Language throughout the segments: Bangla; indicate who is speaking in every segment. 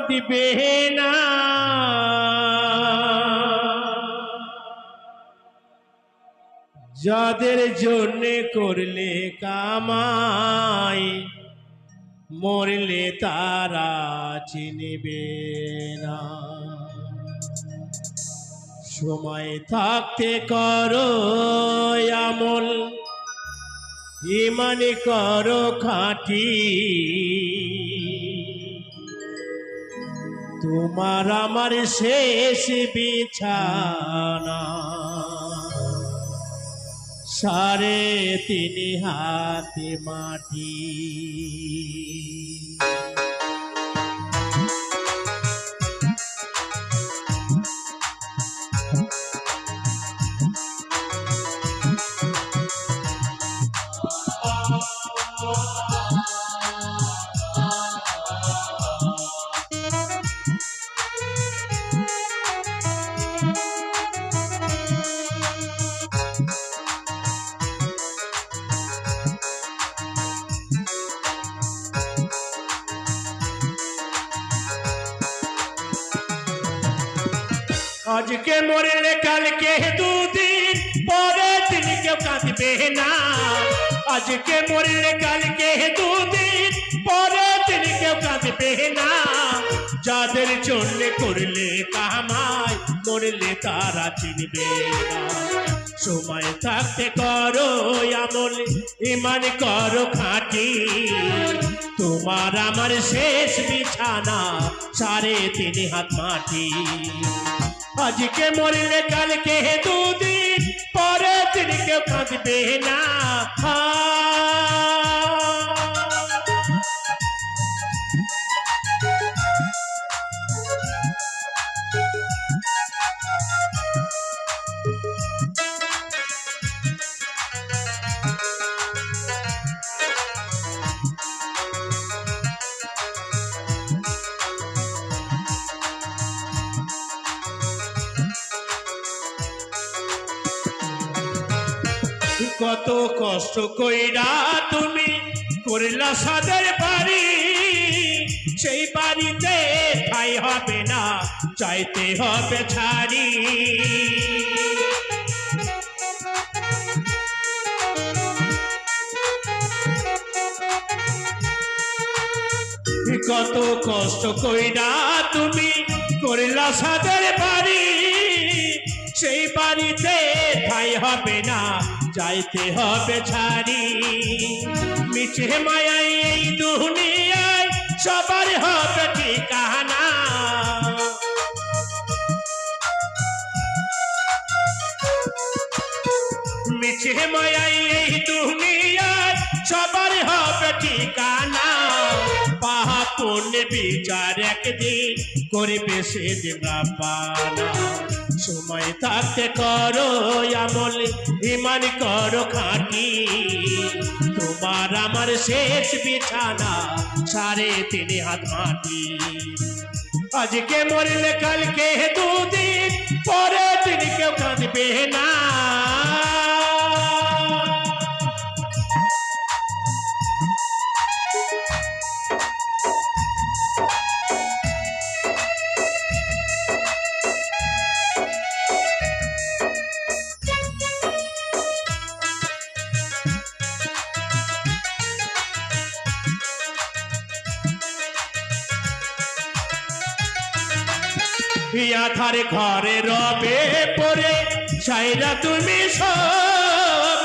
Speaker 1: কাঁদবে না। যাদের জন্যে করলে কামাই, মরলে তারা চিনবে না। সময় থাকতে করো আমল, ইমানে করো খাঁটি। তোমার আমার শেষ বিছানা। সারে তিনি হাতে মাটি। আজকে মরলে কালকে দুদিন পরে দিন কেউ কাঁদবে না। আজকে মরলে কালকে দুদিন পরে দিন কেউ কাঁদবে না। যাদের জন্য করলে কামাই মরলে তারা চিনবে না। সময় থাকতে করো আমল, ইমান করো খাঁটি। তোমার আমার শেষ বিছানা সাড়ে তিন হাত মাটি আজকে মরলে কালকে দুদিন পরে দিন কেউ কাঁদবে না কত কষ্ট কইরা তুমি করলা সাদের বাড়ি। সেই বাড়িতে ঠাই হবে না, চাইতে হবে ছাড়ি। কত কষ্ট কইরা তুমি করলা সাদের বাড়ি। সেই বাড়িতে ঠাই হবে না যাইতে হবে ছাড়ি মিছে মায়াই এই দুনিয়ায় সবার হবে ঠিকানা। মিছে মায়াই এই দুনিয়ায় সবার হবে ঠিকানা। পাহা কোন বিচার একদিন করবে সেদিন রাপানা সময় থাকতে করো আমল, ইমান করো খাঁটি। তোমার আমার শেষ বিছানা, সাড়ে তিনি হাত মাটি। আজকে মরলে কালকে দুদিন পরে দিন কেউ কাঁদবে না। আধার ঘরে রবে পরে, সাইরা তুমি সব।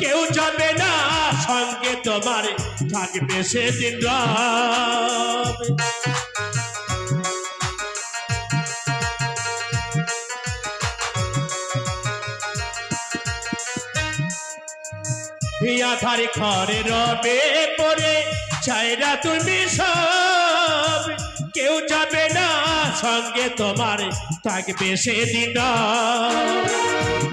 Speaker 1: কেউ যাবে না সঙ্গে তোমার, থাকবে সেদিন রব। ঘরে রবে পরে ছাইরা তুমি সব। কেউ যাবে না, সঙ্গে তোমার থাকবে সেদিন।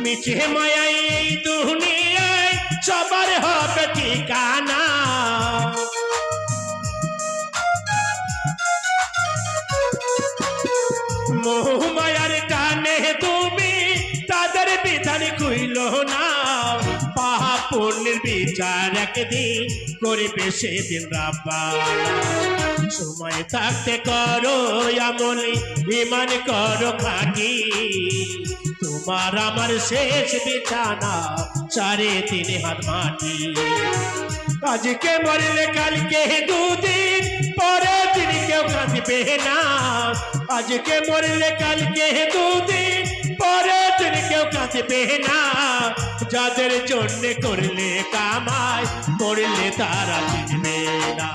Speaker 1: মিছে মায়াই এই দুনিয়ায় সবার হবে ঠিকানা। মোহমায়ার টানে তুমি তাদের বিধান কইল না। পাহা পুণ্যের বিচার একদিন করবে সেদিন রাব্বানা সময় থাকতে করো আমলি ইমান করো খাটি তোমার আমার শেষ বিছানা সাড়ে তিন হাত মাটি। আজকে মরলে কালকে দুদিন পরে দিন কেউ কাঁদবে না। আজকে মরলে কালকে দুদিন পরে দিন কেউ কাঁদবে না। যাদের জন্য করলে কামাই করলে তারা চিনবে না।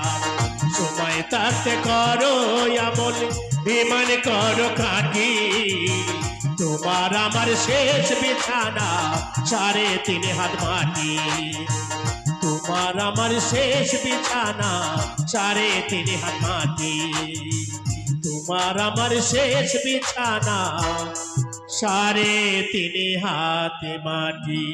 Speaker 1: থাকতে করো আমল বিমান করো খাটি তোমার আমার শেষ বিছানা, সাড়ে তিন হাত মাটি তোমার আমার শেষ বিছানা, সাড়ে তিন হাত মাটি তোমার আমার শেষ বিছানা, সাড়ে তিন হাত মাটি